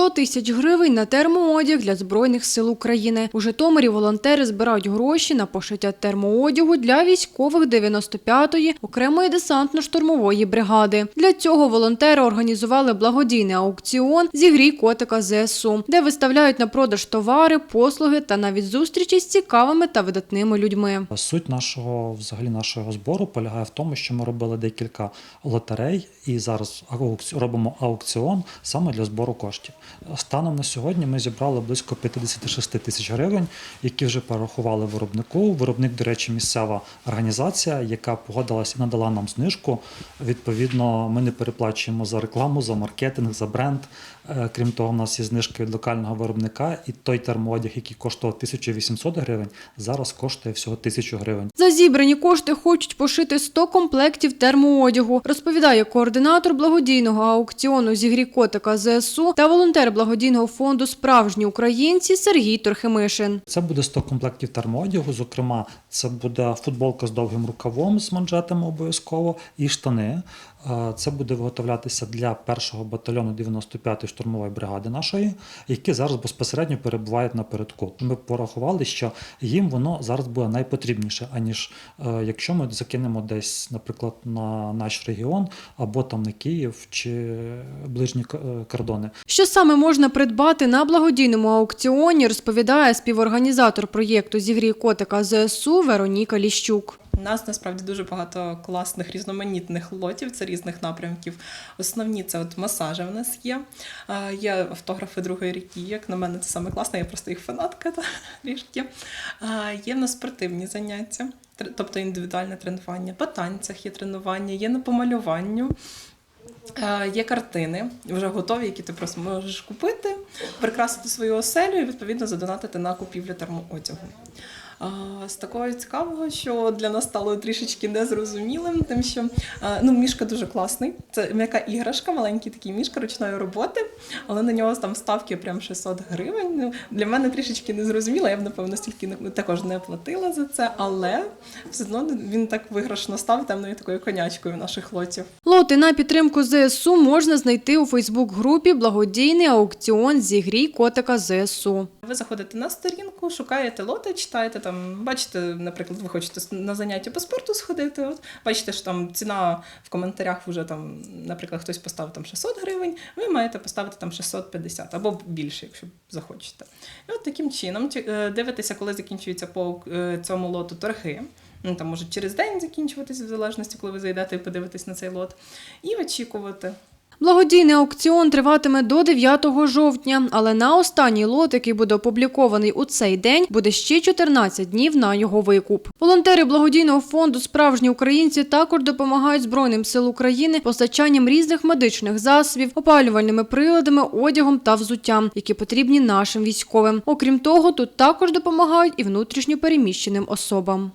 100 тисяч гривень на термоодяг для Збройних сил України. У Житомирі волонтери збирають гроші на пошиття термоодягу для військових 95-ї окремої десантно-штурмової бригади. Для цього волонтери організували благодійний аукціон «Зігрій котика ЗСУ», де виставляють на продаж товари, послуги та навіть зустрічі з цікавими та видатними людьми. Суть нашого взагалі нашого збору полягає в тому, що ми робили декілька лотерей і зараз робимо аукціон саме для збору коштів. Станом на сьогодні ми зібрали близько 56 тисяч гривень, які вже порахували виробнику. Виробник, до речі, місцева організація, яка погодилась і надала нам знижку. Відповідно, ми не переплачуємо за рекламу, за маркетинг, за бренд. Е, Крім того, у нас є знижка від локального виробника, і той термоодяг, який коштував 1800 гривень, зараз коштує всього 1000 гривень. За зібрані кошти хочуть пошити 100 комплектів термоодягу, розповідає координатор благодійного аукціону «Зігрій котика ЗСУ та волонтер благодійного фонду Справжні українці Сергій Торхимишин. Це буде 100 комплектів термоодягу. Зокрема, це буде футболка з довгим рукавом з манжетами обов'язково і штани. Е, Це буде виготовлятися для першого батальйону 95-ї штурмової бригади нашої, які зараз безпосередньо перебувають на передку. Ми порахували, що їм воно зараз буде найпотрібніше, аніж е, якщо ми закинемо десь, наприклад, на наш регіон або там на Київ чи ближні е, кордони. Що саме можна придбати на благодійному аукціоні, розповідає співорганізатор проєкту «Зігрій котика ЗСУ Вероніка Ліщук. У нас насправді дуже багато класних різноманітних лотів, це різних напрямків. Основні це от масажі в нас є. Є автографи другої ріки. Як на мене, це саме класно, я просто їх фанатка та, трішки. А, Є в нас спортивні заняття, тобто індивідуальне тренування. По танцях є тренування, є на помалюванню. Е, Є картини вже готові, які ти просто можеш купити, прикрасити свою оселю і відповідно задонатити на купівлю термоодягу. А, З такого цікавого, що для нас стало трішечки незрозумілим, тим що е, ну, мішка дуже класний. Це м'яка іграшка, маленький такий мішка ручної роботи, але на нього там ставки прям 600 гривень. Ну, для мене трішечки незрозуміло, я б напевно стільки також не платила за це, але все одно він так виграшно став темною такою конячкою наших лотів. Лоти на підтримку ЗСУ можна знайти у Фейсбук-групі «Благодійний аукціон «Зігрій котика ЗСУ». Ви заходите на сторінку, шукаєте лоти, читаєте там, бачите, наприклад, ви хочете на заняття по спорту сходити. От бачите, що там ціна в коментарях вже там, наприклад, хтось поставив там 600 гривень, ви маєте поставити там 650 або більше, якщо захочете. І от таким чином е, дивитеся, коли закінчується по е, цьому лоту торги. Ну, там може через день закінчуватися, в залежності, коли ви зайдете і подивитесь на цей лот, і очікувати. Благодійний аукціон триватиме до 9 жовтня, але на останній лот, який буде опублікований у цей день, буде ще 14 днів на його викуп. Волонтери благодійного фонду Справжні українці також допомагають Збройним сил України постачанням різних медичних засобів, опалювальними приладами, одягом та взуттям, які потрібні нашим військовим. Окрім того, тут також допомагають і внутрішньо переміщеним особам.